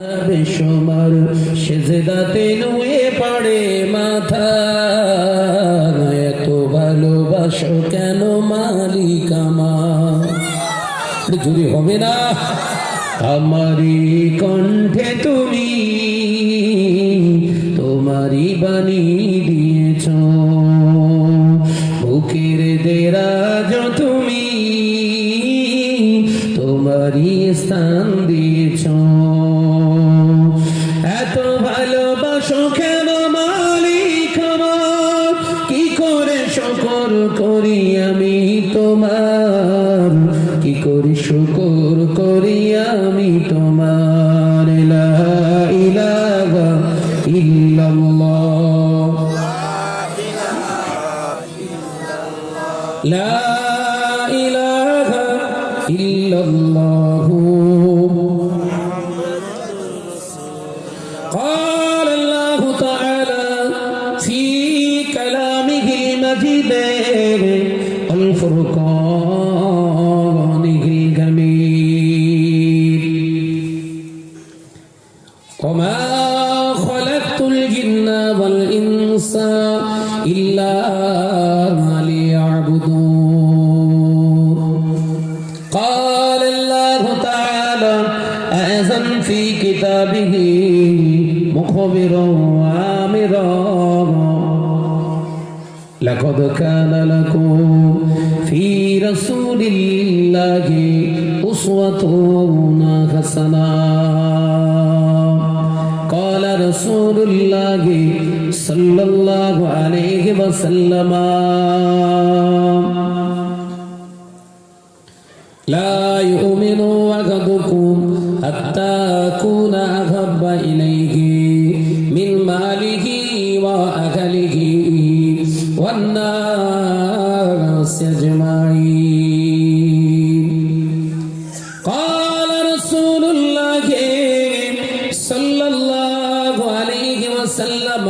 বেসমার সেজেদাতে নুয়ে পড়ে মাথা। এত ভালোবাসো কেন যদি হবে না আমারি কণ্ঠে তুমি তোমারই বাণী দিয়েছ। বুকের দেরাজ তুমি তোমারই স্থান দিয়েছ শকর করি আমি তোমার। কি করি শুকর করি আমি তোমার? ইল্লাল্লাহ। লা المجيد الفرقان الجميل وما خلقت الجن والإنس إلا ليعبدون قال الله تعالى أيضا في كتابه مخبرا وآمرا لقد كان لكم في رسول الله أسوة حسنة قال رسول الله صلى الله عليه وسلم لا يؤمن أحدكم حتى أكون أحب إليه من ماله وأهله والناس أجمعين قال رسول الله صلى الله عليه وسلم